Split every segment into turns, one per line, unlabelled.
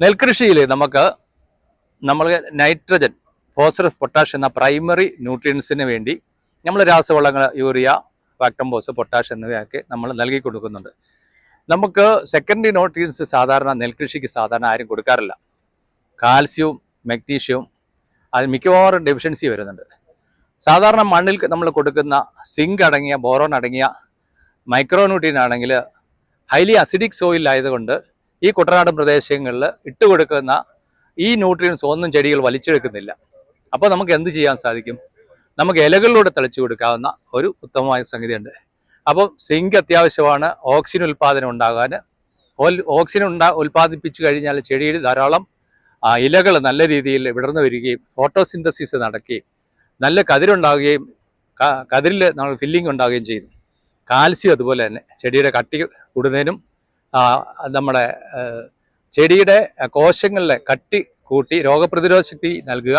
നെൽകൃഷിയിൽ നമുക്ക് നമ്മൾ nitrogen phosphorus potash എന്ന പ്രൈമറി ന്യൂട്രിയൻസിന് വേണ്ടി നമ്മൾ രാസവളങ്ങൾ യൂറിയ വാക്ടംബോസ് പൊട്ടാഷ് എന്നിവയൊക്കെ നമ്മൾ നൽകി കൊടുക്കുന്നുണ്ട്. നമുക്ക് സെക്കൻഡറി ന്യൂട്രിയൻസ് സാധാരണ നെൽകൃഷിക്ക് സാധാരണ ആരും കൊടുക്കാറില്ല. കാൽസ്യവും മെഗ്നീഷ്യവും അത് മിക്കവാറും ഡെഫിഷ്യൻസി വരുന്നുണ്ട്. സാധാരണ മണ്ണിൽ നമ്മൾ കൊടുക്കുന്ന സിങ്ക് അടങ്ങിയ ബോറോൺ അടങ്ങിയ മൈക്രോന്യൂട്രിയൻ ആണെങ്കിൽ ഹൈലി അസിഡിക് സോയിൽ ആയതുകൊണ്ട് ഈ കുട്ടനാടൻ പ്രദേശങ്ങളിൽ ഇട്ടുകൊടുക്കുന്ന ഈ ന്യൂട്രിയൻസ് ഒന്നും ചെടികൾ വലിച്ചെടുക്കുന്നില്ല. അപ്പോൾ നമുക്ക് എന്ത് ചെയ്യാൻ സാധിക്കും? നമുക്ക് ഇലകളിലൂടെ തളിച്ചു കൊടുക്കാവുന്ന ഒരു ഉത്തമമായ സംഗതിയുണ്ട്. അപ്പോൾ സിങ്ക് അത്യാവശ്യമാണ്. ഓക്സിജൻ ഉൽപ്പാദനം ഉണ്ടാകാൻ. ഓക്സിജൻ ഉണ്ടാ ഉൽപ്പാദിപ്പിച്ചു കഴിഞ്ഞാൽ ചെടിയിൽ ധാരാളം ഇലകൾ നല്ല രീതിയിൽ വിടർന്നു വരികയും ഫോട്ടോസിന്തസിസ് നടക്കുകയും നല്ല കതിരുണ്ടാകുകയും കതിരിൽ നമ്മൾ ഫില്ലിംഗ് ഉണ്ടാകുകയും ചെയ്യും. കാൽസ്യം അതുപോലെ തന്നെ ചെടിയുടെ കട്ടി കൂടുന്നതിനും നമ്മുടെ ചെടിയുടെ കോശങ്ങളിലെ കട്ടി കൂട്ടി രോഗപ്രതിരോധ ശക്തി നൽകുക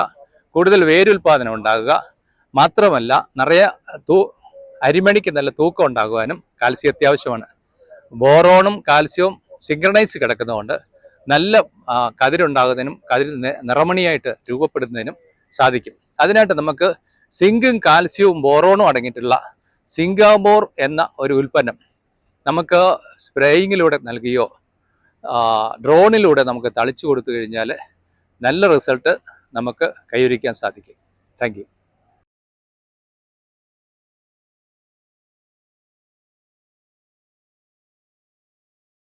കൂടുതൽ വേരുൽപാദനം ഉണ്ടാകുക മാത്രമല്ല നിറയെ തൂ അരിമണിക്ക് നല്ല തൂക്കം ഉണ്ടാകുവാനും കാൽസ്യം അത്യാവശ്യമാണ്. ബോറോണും കാൽസ്യവും സിങ്ക്രണൈസ് കിടക്കുന്നതുകൊണ്ട് നല്ല കതിരുണ്ടാകുന്നതിനും കതിരിൽ നിറമണിയായിട്ട് രൂപപ്പെടുന്നതിനും സാധിക്കും. അതിനായിട്ട് നമുക്ക് സിങ്കും കാൽസ്യവും ബോറോണും അടങ്ങിയിട്ടുള്ള സിംഗാബോർ എന്ന ഒരു ഉൽപ്പന്നം നമുക്ക് സ്പ്രേയിങ്ങിലൂടെ നൽകിയോ ഡ്രോണിലൂടെ നമുക്ക് തളിച്ചു കൊടുത്തു കഴിഞ്ഞാൽ നല്ല റിസൾട്ട് നമുക്ക് കൈവരിക്കാൻ സാധിക്കും. താങ്ക്